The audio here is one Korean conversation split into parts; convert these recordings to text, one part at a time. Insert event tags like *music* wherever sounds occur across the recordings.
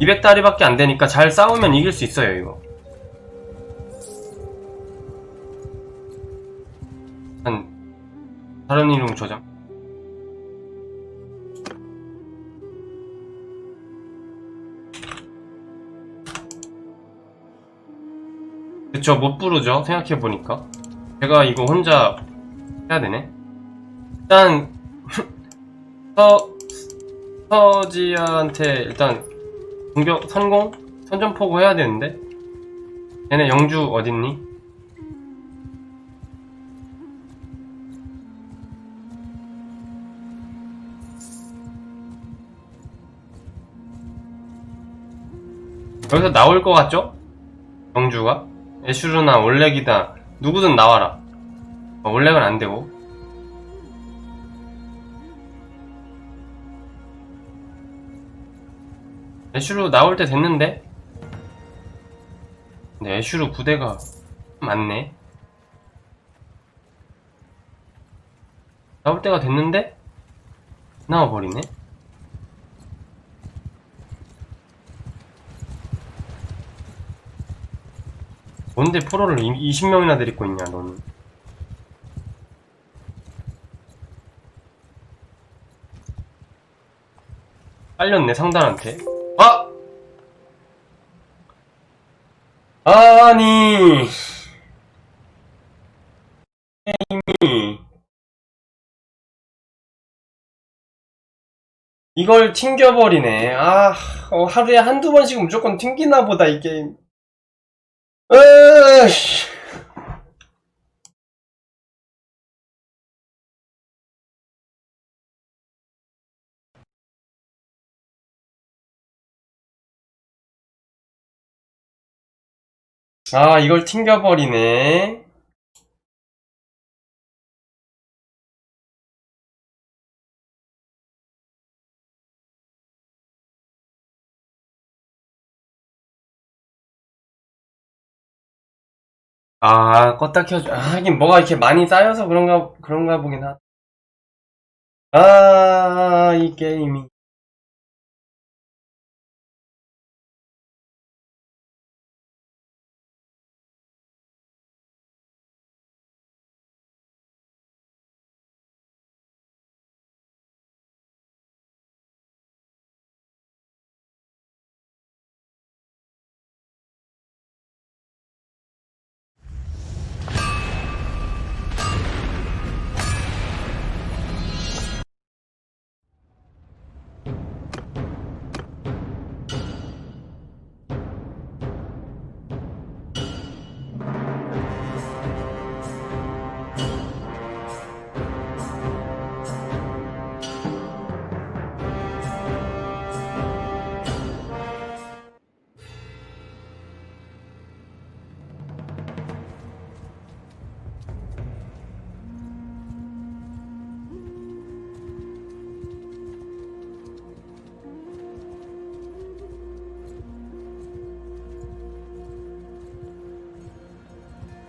200다리밖에 안 되니까 잘 싸우면 이길 수 있어요, 이거. 한, 다른 이름 저장. 그쵸, 못 부르죠, 생각해보니까. 제가 이거 혼자 해야 되네. 일단, *laughs* 서, 서지한테 일단 공격 선공 선전포고 해야 되는데? 얘네 영주 어딨니? 여기서 나올 것 같죠? 영주가? 애슈르나 올렉이다. 누구든 나와라. 어, 올렉은 안 되고 애슈르 나올 때 됐는데? 근데 애슈르 부대가 많네. 나올 때가 됐는데? 나와버리네? 뭔데 프로를 20명이나 데리고 있냐, 너는. 빨렸네, 상단한테. 아니. 게임이. 이걸 튕겨버리네. 아, 어, 하루에 한두 번씩 무조건 튕기나 보다, 이 게임. 으씨. 아, 이걸 튕겨버리네. 아, 껐다 켜줘. 아, 하긴 뭐가 이렇게 많이 쌓여서 그런가, 그런가 보긴 하. 아, 이 게임이.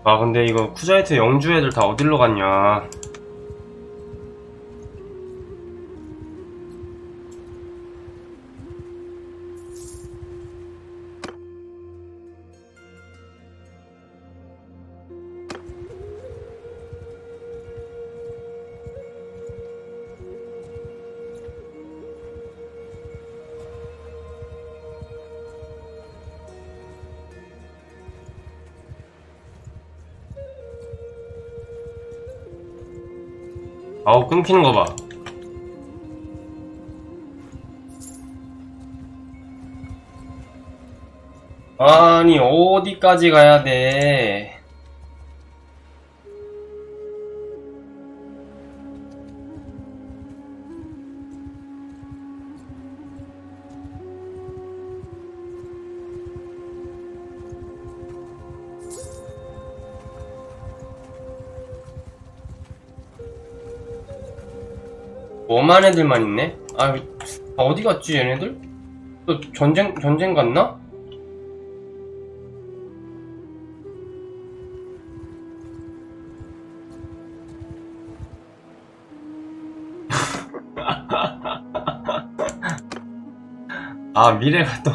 아, 근데 이거 쿠자이트 영주 애들 다 어딜로 갔냐. 아우, 끊기는 거 봐. 아니, 어디까지 가야 돼? 뭐만 애들만 있네? 아, 아, 어디 갔지, 얘네들? 또 전쟁, 전쟁 갔나? *laughs* 아, 미래가 또.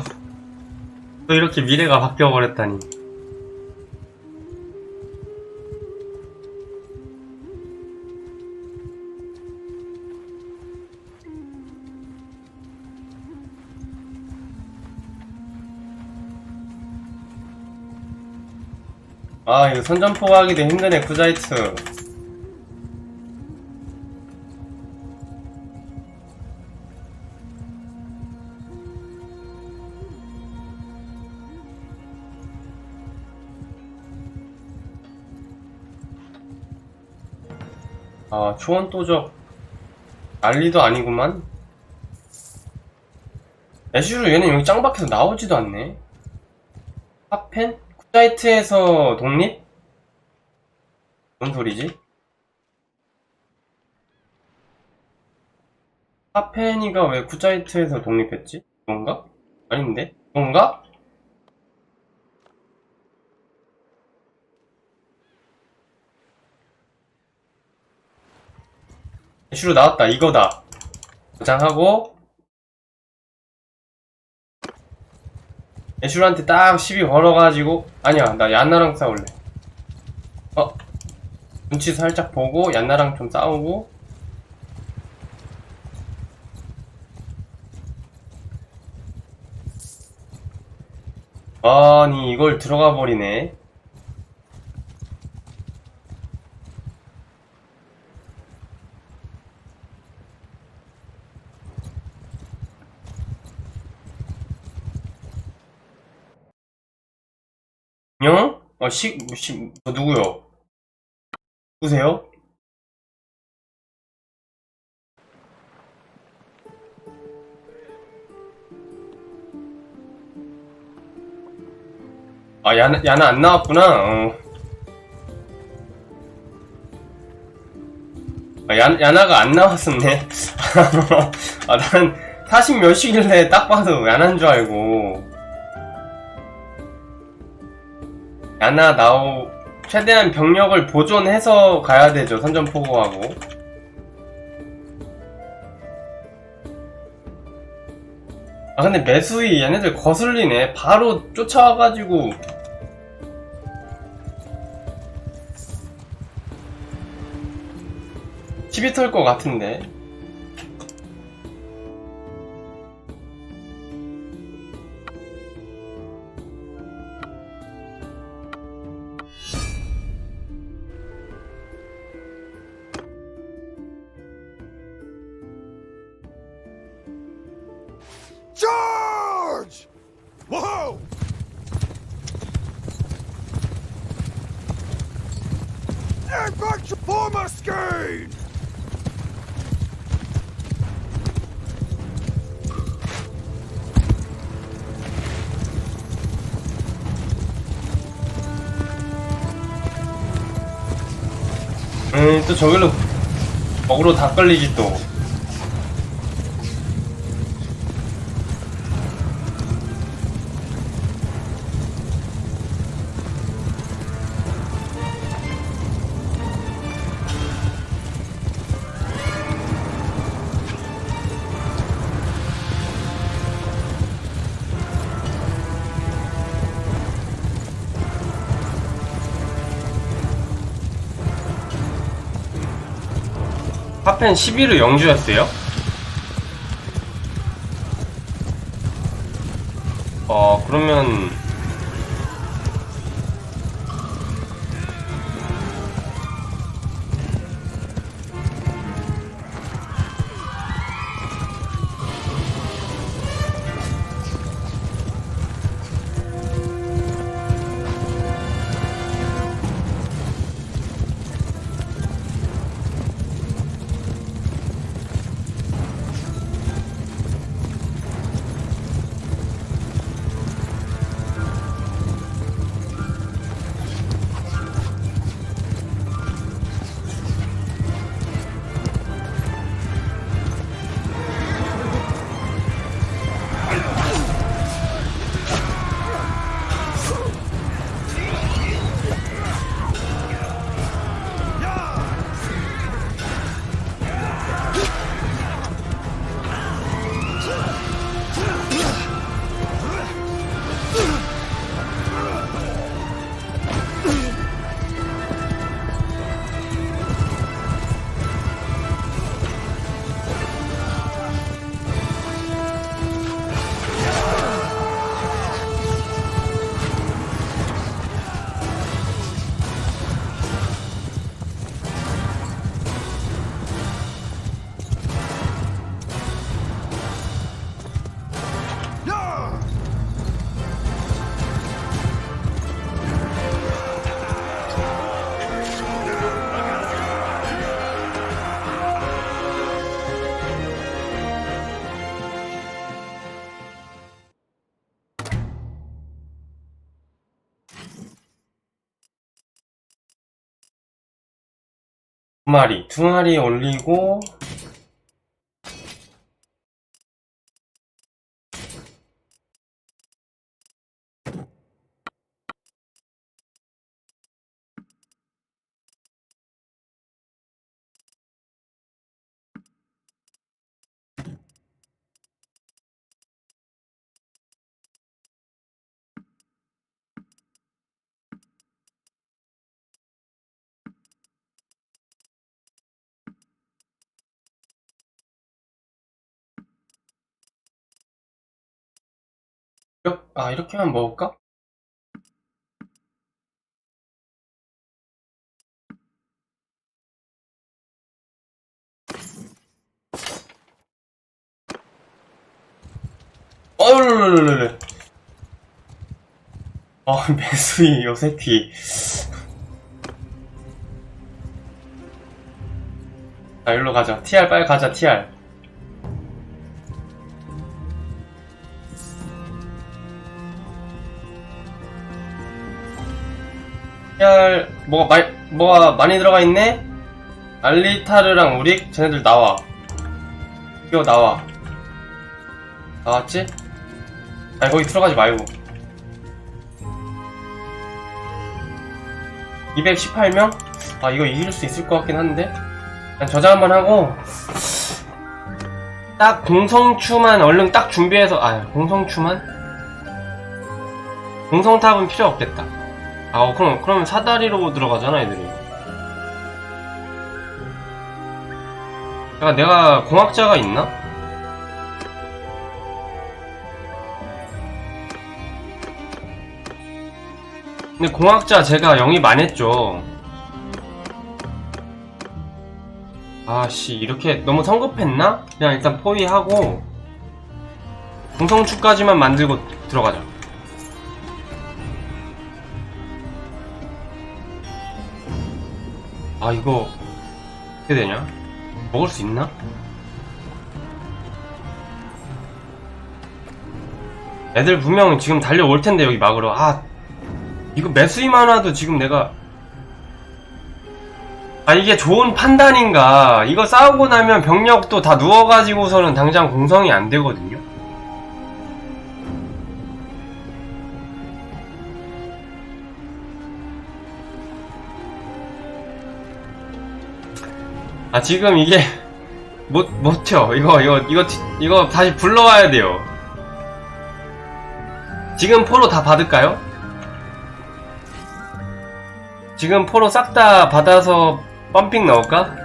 또 이렇게 미래가 바뀌어 버렸다니. 이거 선전포 하기도 힘드네, 쿠자이트. 아, 초원 도적. 난리도 아니구만. 애쉬로 얘는 여기 짱박혀서 나오지도 않네. 핫펜? 쿠자이트에서 독립? 뭔 소리지? 핫펜이가 왜 쿠자이트에서 독립했지? 그건가? 아닌데? 그건가? 애쉬로 나왔다. 이거다. 저장하고 애슐한테 딱 시비 걸어가지고 아니야 나 얀나랑 싸울래 어 눈치 살짝 보고 얀나랑 좀 싸우고 아니 이걸 들어가 버리네 영? 어, 시, 시, 어, 누구요? 누구세요? 아, 야나, 야나 안 나왔구나. 어. 아, 야, 야나가 안 나왔었네. *laughs* 아, 난 40 몇이길래 딱 봐도 야나인 줄 알고. 야나 나오 최대한 병력을 보존해서 가야 되죠 선전포고하고. 아 근데 매수이 얘네들 거슬리네. 바로 쫓아와가지고. 시비 털것 같은데 또 저길로 먹으로 다 걸리지 또 하펜 11호 영주였어요? 어, 그러면. 마리, 두 마리 올리고, 아, 이렇게만 먹을까? 어르르르르. 어, 매수이, 요 새끼. 자, 일로 가자. TR 빨리 가자, TR. TR, 뭐가, 마, 뭐가 많이 들어가 있네? 알리타르랑 우릭? 쟤네들 나와. 이거 나와. 나왔지? 아니, 거기 들어가지 말고. 218명? 아, 이거 이길 수 있을 것 같긴 한데? 그냥 저장 한번 하고, 딱 공성추만 얼른 딱 준비해서, 아, 공성추만? 공성탑은 필요 없겠다. 아, 어, 그럼, 그러면 사다리로 들어가잖아, 애들이. 내가, 내가 공학자가 있나? 근데 공학자 제가 영입 안 했죠. 아씨, 이렇게 너무 성급했나? 그냥 일단 포위하고, 공성추까지만 만들고 들어가자. 아, 이거, 어떻게 되냐? 먹을 수 있나? 애들 분명 지금 달려올 텐데, 여기 막으러. 아, 이거 매수이만 와도 지금 내가 아 이게 좋은 판단인가 이거 싸우고 나면 병력도 다 누워가지고서는 당장 공성이 안 되거든요 아 지금 이게 못 못혀 이거 이거 이거 이거 다시 불러와야 돼요 지금 포로 다 받을까요? 지금 포로 싹 다 받아서 펌핑 넣을까?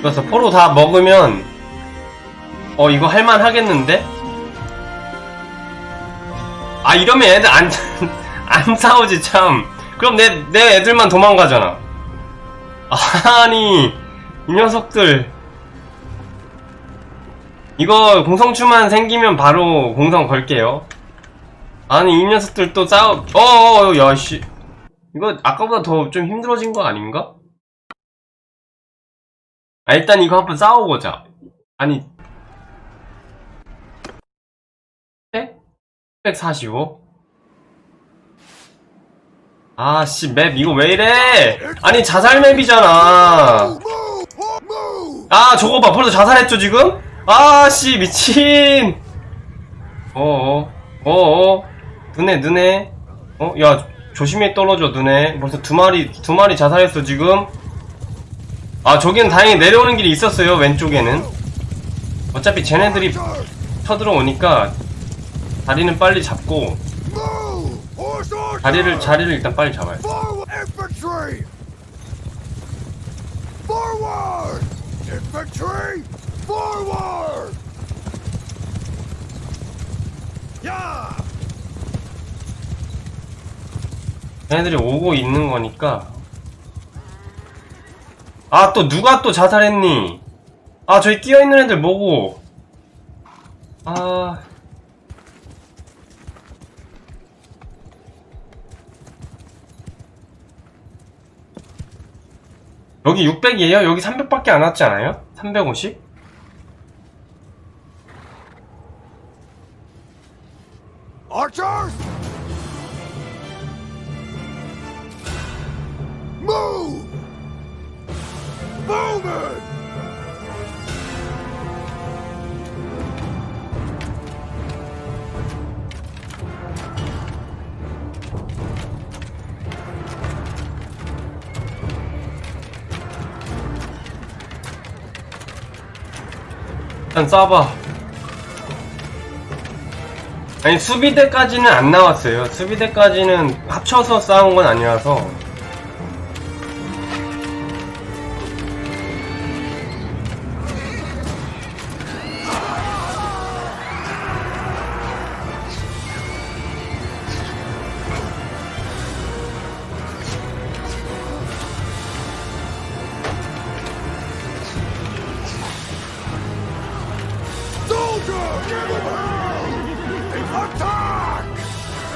그래서 포로 다 먹으면 어 이거 할만 하겠는데? 아 이러면 애들 안, *laughs* 안 싸우지 참. 그럼 내, 내 애들만 도망가잖아. 아니 이 녀석들. 이거 공성추만 생기면 바로 공성 걸게요. 아니 이 녀석들 또 싸우 어어어 야씨. 이거 아까보다 더 좀 힘들어진 거 아닌가? 아, 일단 이거 한번 싸워보자. 아니. 네? 145? 아 씨, 맵 이거 왜 이래? 아니, 자살 맵이잖아. 아, 저거 봐. 벌써 자살했죠, 지금? 아 씨, 미친. 어어, 어어. 눈에, 눈에. 어, 야, 조심히 떨어져, 눈에. 벌써 두 마리, 두 마리 자살했어, 지금. 아, 저기는 다행히 내려오는 길이 있었어요, 왼쪽에는. 어차피 쟤네들이! 쳐들어오니까 다리는 빨리 잡고 archer! 자리를 자리를 일단 빨리! Forward! Yeah! 얘네들이 오고 있는 거니까. 아, 또 누가 또 자살했니? 아, 저기 끼어있는 애들 뭐고? 아. 여기 600이에요? 여기 300밖에 안 왔지 않아요? 350? Archers! 쏴봐. 아니, 수비대까지는 안 나왔어요. 수비대까지는 합쳐서 싸운 건 아니라서.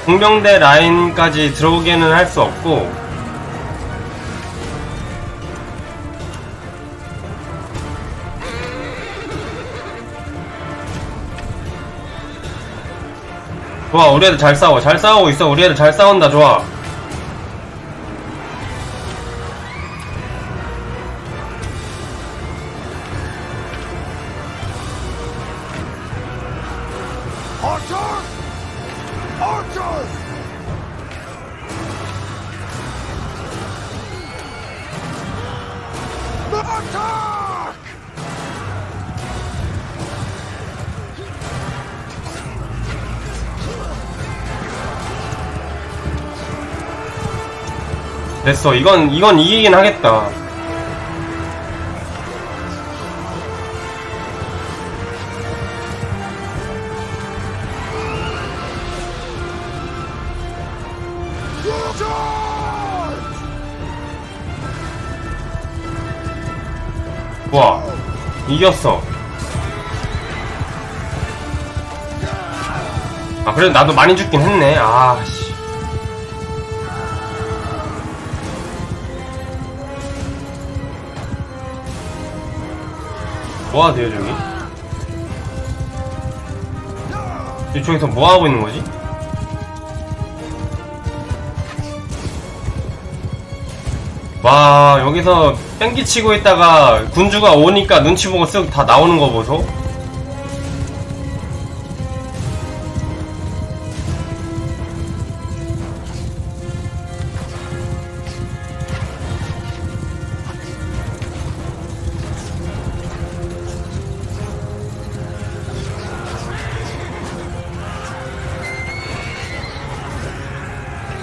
공병대 라인까지 들어오게는 할 수 없고, 좋아, 우리 애들 잘 싸워. 잘 싸우고 있어. 우리 애들 잘 싸운다. 좋아. Archers! Archers! Attack! 됐어. 이건, 이건 이기긴 하겠다. 이겼어. 아, 그래도 나도 많이 죽긴 했네. 아, 씨. 뭐가 돼요, 저기? 이쪽에서 뭐 하고 있는 거지? 와, 여기서 뺑기치고 있다가 군주가 오니까 눈치 보고 쓱 다 나오는 거 보소.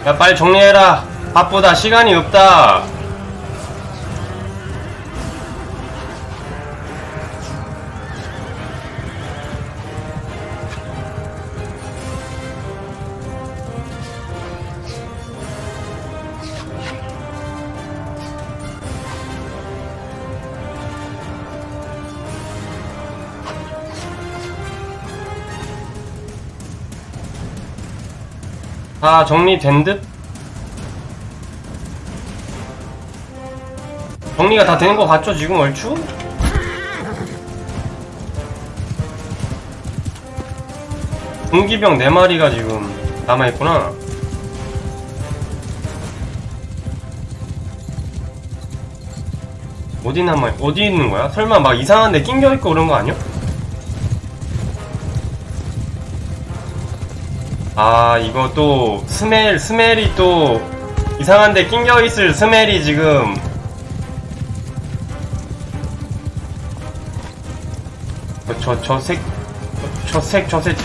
야, 빨리 정리해라. 바쁘다. 시간이 없다. 다 정리된 듯? 정리가 다된거 같죠, 지금 얼추? 공기병 4마리가 지금 남아있구나. 어디 남아, 어디 있는 거야? 설마 막 이상한 데 낑겨있고 그런 거 아니야? 아, 이거 또, 스멜, 스멜이 또, 이상한 데 낑겨 있을 스멜이 지금, 저, 저, 저 색, 저 색, 저 색.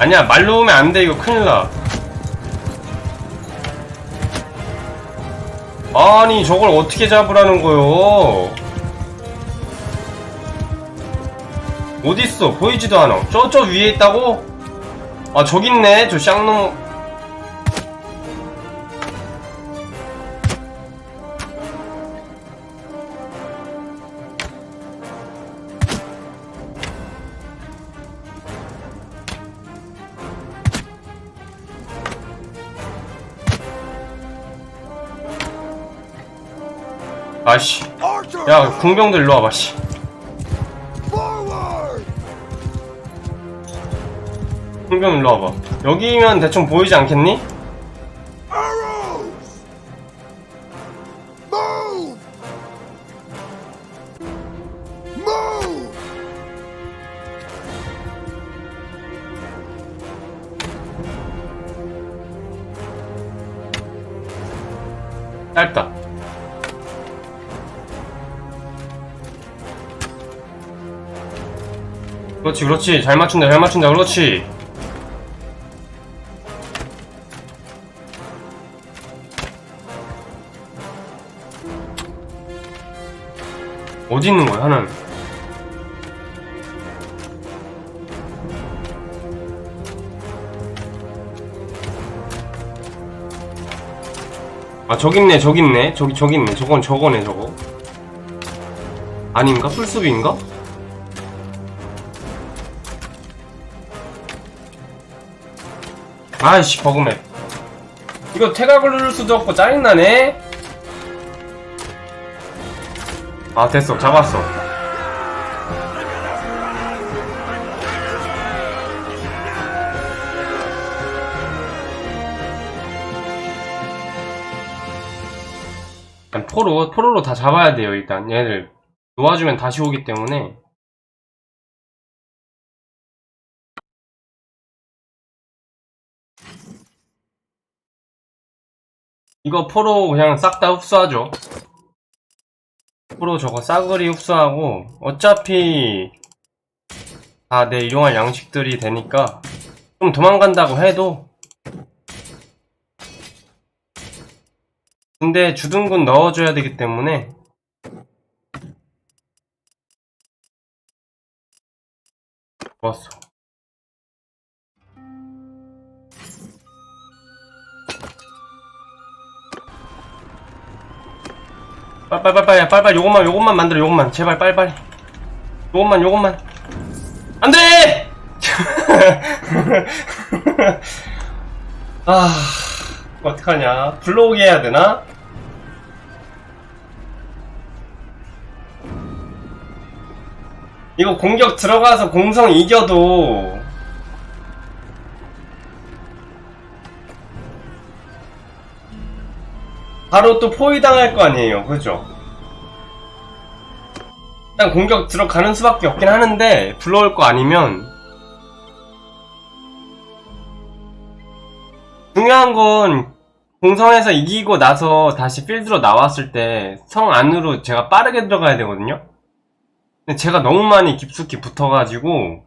아니야, 말로 오면 안 돼, 이거 큰일 나. 아니, 저걸 어떻게 잡으라는 거요? 어딨어? 보이지도 않아. 저저 위에 있다고? 아 저기 있네. 저 쌍놈. 아씨. 야 궁병들 일로 와봐 씨. 궁병 일로 와봐. 여기면 대충 보이지 않겠니? 짧다. 그렇지 그렇지. 잘 맞춘다 잘 맞춘다. 그렇지 어디 있는 거야 하나는. 아 저기 있네 저기 있네. 저기 저기 있네. 저건 저거네 저거. 아닌가? 풀숲인가? 아이씨 버그맵. 이거 태각을 누를 수도 없고 짜증나네 아 됐어. 잡았어. 일단 포로 포로로 다 잡아야 돼요 일단. 얘들 놓아주면 다시 오기 때문에. 이거 포로 그냥 싹 다 흡수하죠 포로 저거 싸그리 흡수하고 어차피 다내 일용할 양식들이 되니까 좀 도망간다고 해도 근데 주둔군 넣어줘야 되기 때문에 좋았어 빨빨빨빨 빨빨 요것만 요것만 만들어 요것만. 제발 빨빨. 요것만 요것만. 안돼! *laughs* 아 어떡하냐? 블로그 해야 되나? 이거 공격 들어가서 공성 이겨도 바로 또 포위당할 거 아니에요. 그죠? 일단 공격 들어가는 수밖에 없긴 하는데 불러올 거 아니면. 중요한 건 공성에서 이기고 나서 다시 필드로 나왔을 때 성 안으로 제가 빠르게 들어가야 되거든요? 근데 제가 너무 많이 깊숙이 붙어가지고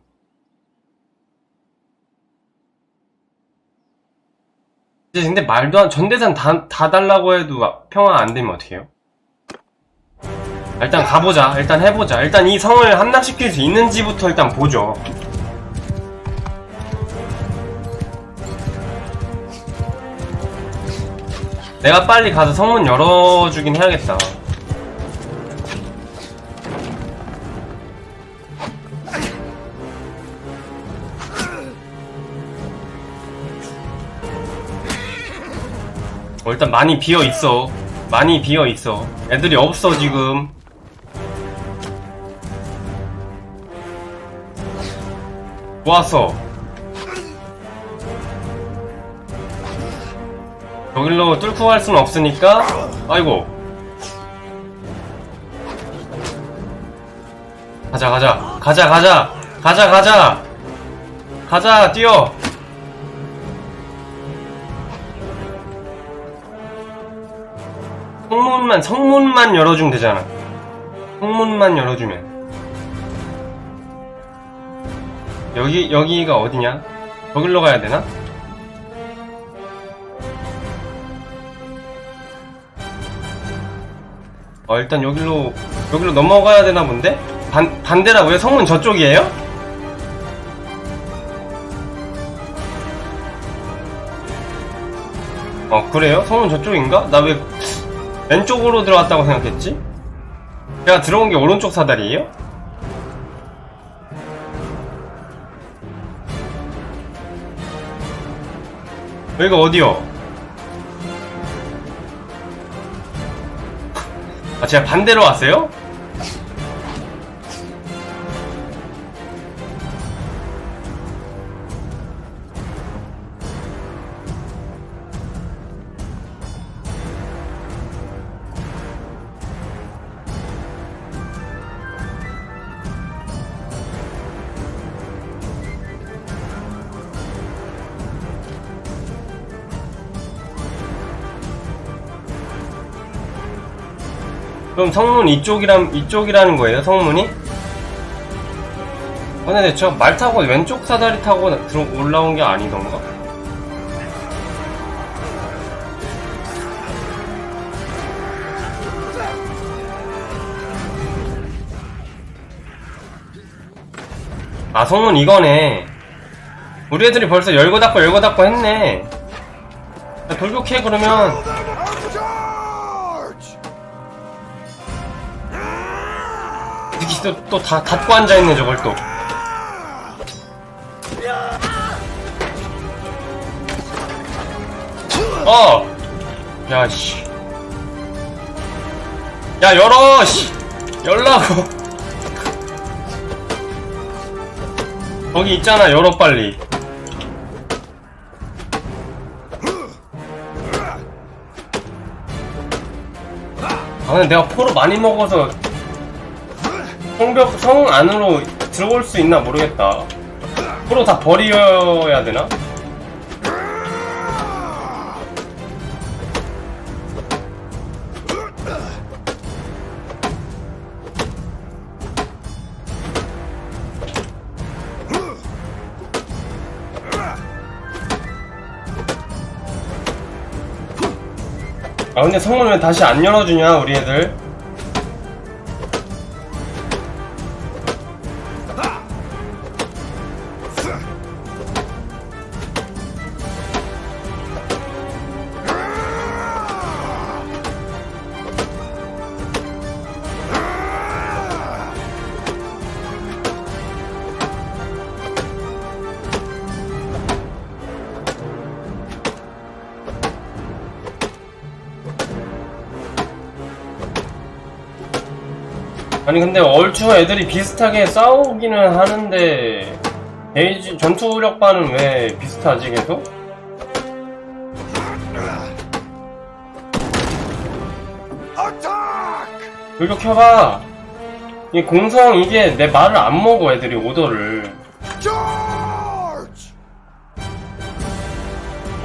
이제 근데 말도 안 전대산 다, 다 달라고 해도 평화 안 되면 어떡해요? 일단 가보자. 일단 해보자. 일단 이 성을 함락시킬 수 있는지부터 일단 보죠. 내가 빨리 가서 성문 열어주긴 해야겠다 어, 일단 많이 비어 있어. 많이 비어 있어. 애들이 없어 지금. 좋았어. 여길로 뚫고 갈 수는 없으니까. 아이고. 가자 가자 가자 가자 가자 가자 가자 뛰어. 성문만 성문만 열어주면 되잖아. 성문만 열어주면. 여기 여기가 어디냐? 저길로 가야 되나? 어 일단 여기로 여기로 넘어가야 되나 본데? 반 반대라고요? 성문 저쪽이에요? 어 그래요? 성문 저쪽인가? 나 왜 왼쪽으로 들어갔다고 생각했지? 제가 들어온 게 오른쪽 사다리예요? 여기가 어디요? 아 제가 반대로 왔어요? 그럼 성문 이쪽이란 이쪽이라는 거예요? 성문이? 어, 근데 저말 타고 왼쪽 사다리 타고 들어 올라온 게 아니던가? 아 성문 이거네. 우리 애들이 벌써 열고 닫고 열고 닫고 했네. 야, 돌격해 그러면 특히 또다 닫고 앉아 있네 저걸 또. 어. 야 씨. 야 열어 씨. 열라고. 거기 있잖아 열어 빨리. 아 근데 내가 포로 많이 먹어서 성벽 성 안으로 들어올 수 있나 모르겠다. 포로 다 버려야 되나? 아 근데 성문 왜 다시 안 열어주냐 우리 애들? 아니 근데 얼추 애들이 비슷하게 싸우기는 하는데 게이지 전투력반은 왜 비슷하지 계속? 이거 켜봐 이 공성 이게 내 말을 안 먹어 애들이 오더를!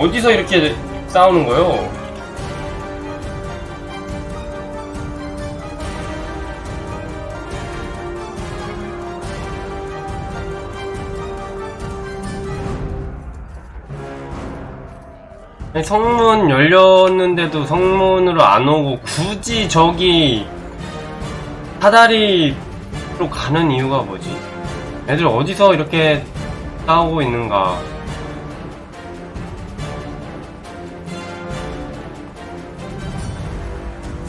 어디서 이렇게 싸우는 거요? 아니, 성문 열렸는데도 성문으로 안 오고 굳이 저기 사다리로 가는 이유가 뭐지? 애들 어디서 이렇게 싸우고 있는가?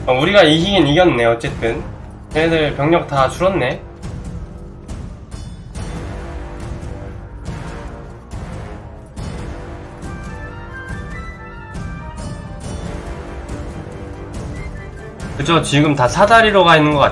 어, 우리가 이기긴 이겼네 어쨌든 얘들 병력 다 줄었네 그죠 지금 다 사다리로 가 있는 것 같아